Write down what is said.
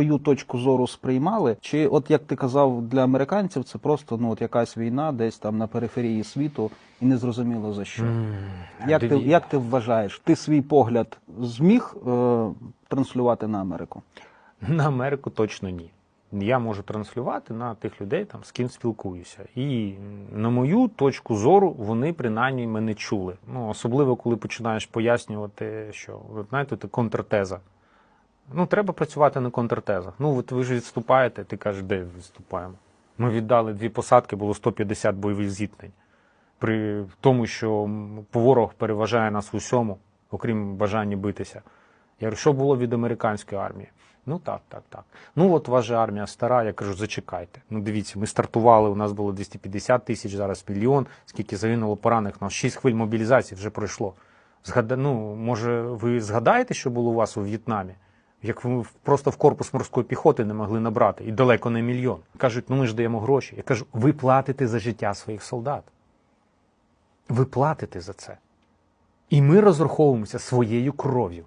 Твою точку зору сприймали? Чи от як ти казав, для американців це просто ну от якась війна десь там на периферії світу і не зрозуміло за що? Як ти, як ти вважаєш? Ти свій погляд зміг е, транслювати на Америку? На Америку точно ні. Я можу транслювати на тих людей, там, з ким спілкуюся. І на мою точку зору вони принаймні мене чули. Ну, особливо, коли починаєш пояснювати, що знаєте, це контртеза. Ну, треба працювати на контртезах. Ну, от ви ж відступаєте, ти кажеш, де відступаємо? Ми віддали дві посадки, було 150 бойових зіткнень. При тому, що ворог переважає нас в усьому, окрім бажання битися. Я говорю, що було від американської армії? Ну так, так, так. Ну от ваша армія стара, я кажу, зачекайте. Ну дивіться, ми стартували, у нас було 250 тисяч, зараз мільйон, скільки загинуло поранених, нас 6 хвиль мобілізації вже пройшло. Згада... Ну, може, ви згадаєте, що було у вас у В'єтнамі? Як просто в корпус морської піхоти не могли набрати, і далеко не мільйон. Кажуть, ну ми ж даємо гроші. Я кажу, ви платите за життя своїх солдат. Ви платите за це. І ми розраховуємося своєю кров'ю.